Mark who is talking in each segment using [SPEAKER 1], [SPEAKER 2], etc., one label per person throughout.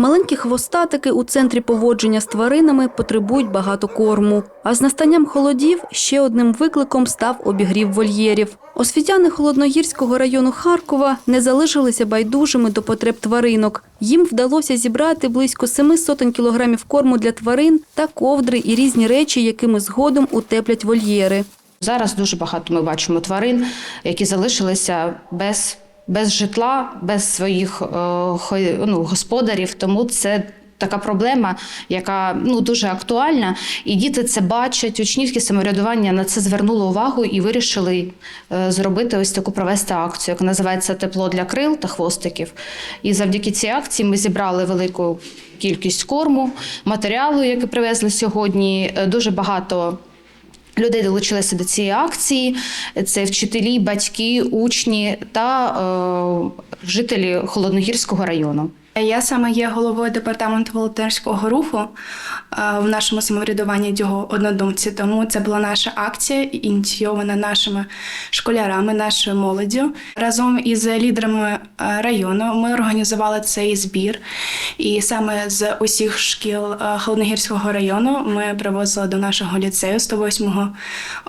[SPEAKER 1] Маленькі хвостатики у центрі поводження з тваринами потребують багато корму. А з настанням холодів ще одним викликом став обігрів вольєрів. Освітяни Холодногірського району Харкова не залишилися байдужими до потреб тваринок. Їм вдалося зібрати близько семи сотень кілограмів корму для тварин та ковдри і різні речі, якими згодом утеплять вольєри.
[SPEAKER 2] Зараз дуже багато ми бачимо тварин, які залишилися без, без житла, без своїх е, ну, господарів. Тому це така проблема, яка ну, дуже актуальна. І діти це бачать. Учнівське самоврядування на це звернуло увагу і вирішили е, зробити ось таку провести акцію, яка називається Тепло для крил та хвостиків. І завдяки цій акції ми зібрали велику кількість корму, матеріалу, який привезли сьогодні. Е, Дуже багато Людей долучилися до цієї акції. Це вчителі, батьки, учні та е, жителі Холодногірського району.
[SPEAKER 3] Я саме є головою департаменту волонтерського руху е, в нашому самоврядуванні його однодумці. Тому це була наша акція, ініційована нашими школярами, нашою молоддю. Разом із лідерами е, району ми організували цей збір. І саме з усіх шкіл е, Холодногірського району ми привозили до нашого ліцею 108-го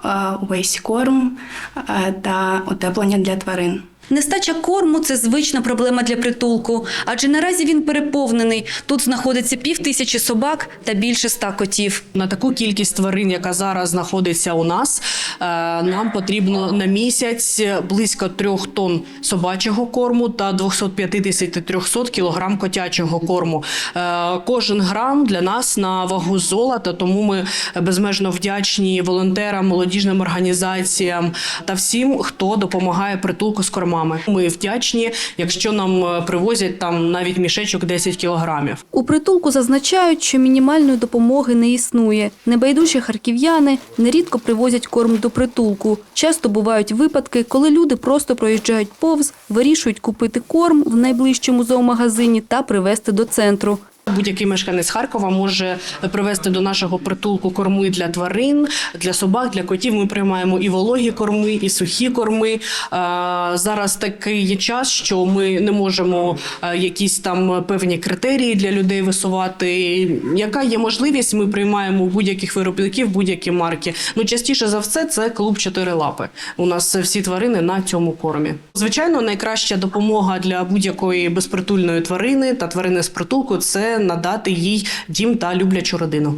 [SPEAKER 3] е, увесь корм та утеплення для тварин.
[SPEAKER 1] Нестача корму це звична проблема для притулку, адже наразі він переповнений. Тут знаходиться пів тисячі собак та більше ста котів.
[SPEAKER 4] На таку кількість тварин, яка зараз знаходиться у нас, е, нам потрібно на місяць близько трьох тонн собачого корму та 250-300 кілограм котячого корму. Е, Кожен грам для нас на вагу золота, тому ми безмежно вдячні волонтерам, молодіжним організаціям та всім, хто допомагає притулку з кормами. Ми вдячні, якщо нам е, привозять там навіть мішечок 10 кілограмів.
[SPEAKER 1] У притулку зазначають, що мінімальної допомоги не існує. Небайдужі харків'яни нерідко привозять корм до притулку. Часто бувають випадки, коли люди просто проїжджають повз, вирішують купити корм в найближчому зоомагазині та привезти до центру.
[SPEAKER 4] Будь-який мешканець Харкова може привезти до нашого притулку корми для тварин, для собак, для котів. Ми приймаємо і вологі корми, і сухі корми. Е, Зараз такий є час, що ми не можемо е, якісь там певні критерії для людей висувати. Яка є можливість, ми приймаємо будь-яких виробників, будь-які марки. Ну частіше за все, це клуб чотири лапи. У нас всі тварини на цьому кормі. Звичайно, найкраща допомога для будь-якої безпритульної тварини та тварини з притулку це надати їй дім та люблячу родину.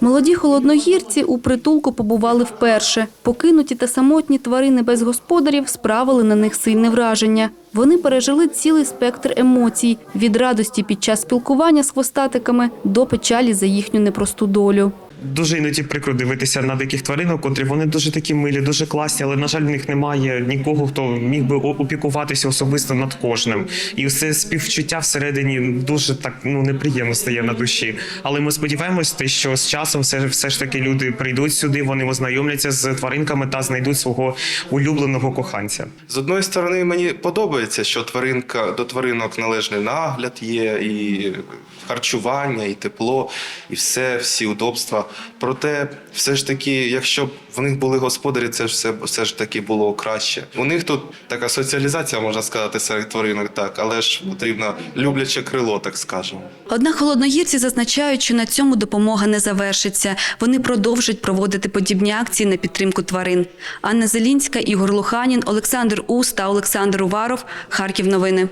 [SPEAKER 1] Молоді холодногірці у притулку побували вперше. Покинуті та самотні тварини без господарів справили на них сильне враження. Вони пережили цілий спектр емоцій від радості під час спілкування з хвостатиками до печалі за їхню непросту долю.
[SPEAKER 5] Дуже іноді прикро дивитися на диких тваринок, котрі вони дуже такі милі, дуже класні, але на жаль, в них немає нікого, хто міг би опікуватися особисто над кожним. І все співчуття всередині дуже так ну неприємно стає на душі. Але ми сподіваємося, що з часом все, все ж таки люди прийдуть сюди, вони ознайомляться з тваринками та знайдуть свого улюбленого коханця.
[SPEAKER 6] З одної сторони, мені подобається, що тваринка до тваринок належний нагляд є, і харчування, і тепло, і все, всі удобства. Проте, все ж таки, якщо б в них були господарі, це ж все, все ж таки було краще. У них тут така соціалізація, можна сказати, серед тваринок, так, але ж потрібно любляче крило, так скажемо.
[SPEAKER 1] Однак холодногірці зазначають, що на цьому допомога не завершиться. Вони продовжать проводити подібні акції на підтримку тварин. Анна Зелінська, Ігор Луханін, Олександр Ус та Олександр Уваров. Харків новини.